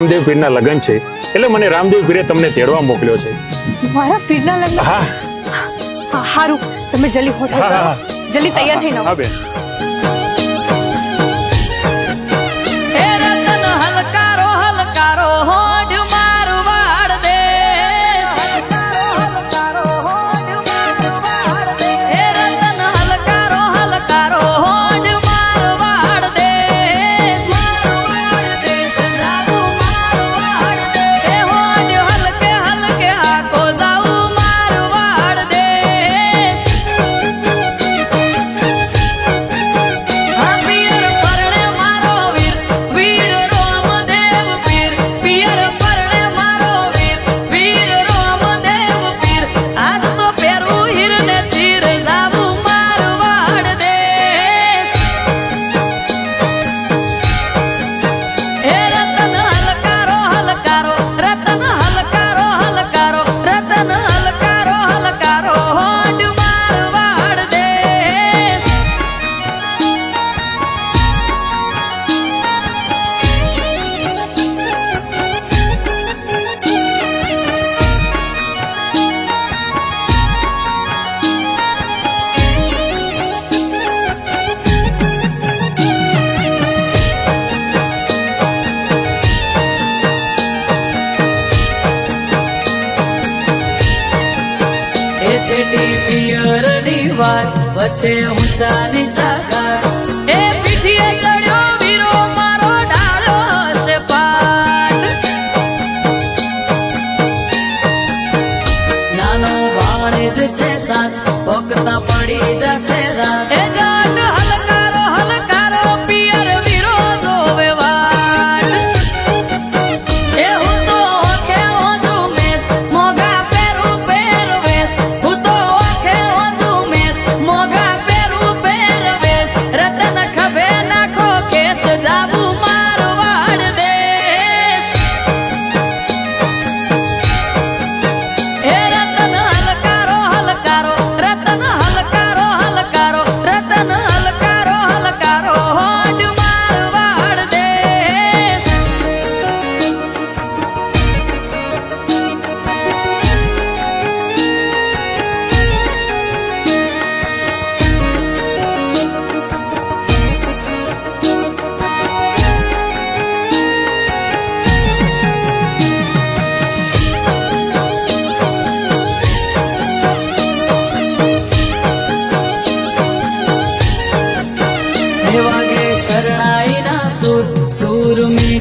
રામદેવ પીરના લગ્ન છે. એટલે મને રામદેવ પીરે તમને તેડવા મોકલ્યો છે. મારા પીરના લગ્ન? હા. હારું. તમે જલ્દી હોટલ જલ્દી તૈયાર થઈ નાખો હા બેન. છેટી પિયરની વાત વચ્ચે ઊંચા નીચા ગાર એ પીઠીએ ચડ્યો વીરો, મારો ડાળો હશે પાટ નાનો બાળ જ છે સાથ देवागे शरणाय नासुर सूरमे